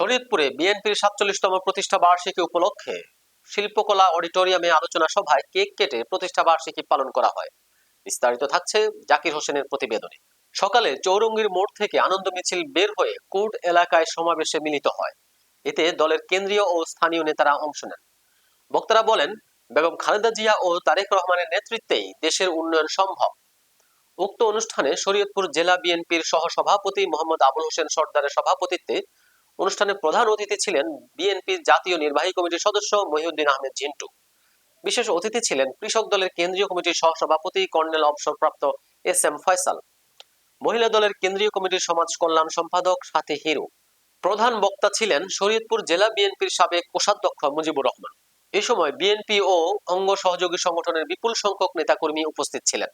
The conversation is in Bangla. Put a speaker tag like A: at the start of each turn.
A: শরীয়তপুরে বিএনপির সাতচল্লিশতম প্রতিষ্ঠা বার্ষিকী উপলক্ষে শিল্পকলা অডিটোরিয়ামে আলোচনা সভায় কেক কেটে প্রতিষ্ঠা বার্ষিকী পালন করা হয়। বিস্তারিত থাকছে জাকির হোসেনের প্রতিবেদনে। সকালে চৌরঙ্গীর মোড় থেকে আনন্দ মিছিল বের হয়ে কোর্ট এলাকায় সমাবেশে মিলিত হয়। এতে দলের কেন্দ্রীয় ও স্থানীয় নেতারা অংশ নেন। বক্তারা বলেন, বেগম খালেদা জিয়া ও তারেক রহমানের নেতৃত্বেই দেশের উন্নয়ন সম্ভব। উক্ত অনুষ্ঠানে শরীয়তপুর জেলা বিএনপির সহসভাপতি মোহাম্মদ আবুল হোসেন সর্দারের সভাপতিত্বে অনুষ্ঠানে প্রধান অতিথি ছিলেন বিএনপির জাতীয় নির্বাহী কমিটির সদস্য মহিউদ্দিন আহমেদ ঝিন্টু বিশেষ অতিথি ছিলেন কৃষক দলের কেন্দ্রীয় কমিটির সহসভাপতি কর্নেল অবসরপ্রাপ্ত এস এম ফয়সাল মহিলা দলের কেন্দ্রীয় কমিটির সমাজ কল্যাণ সম্পাদক সাথী হিরু প্রধান বক্তা ছিলেন শরীয়তপুর জেলা বিএনপির সাবেক কোষাধ্যক্ষ মুজিবুর রহমান এ সময় বিএনপি ও অঙ্গ সহযোগী সংগঠনের বিপুল সংখ্যক নেতাকর্মী উপস্থিত ছিলেন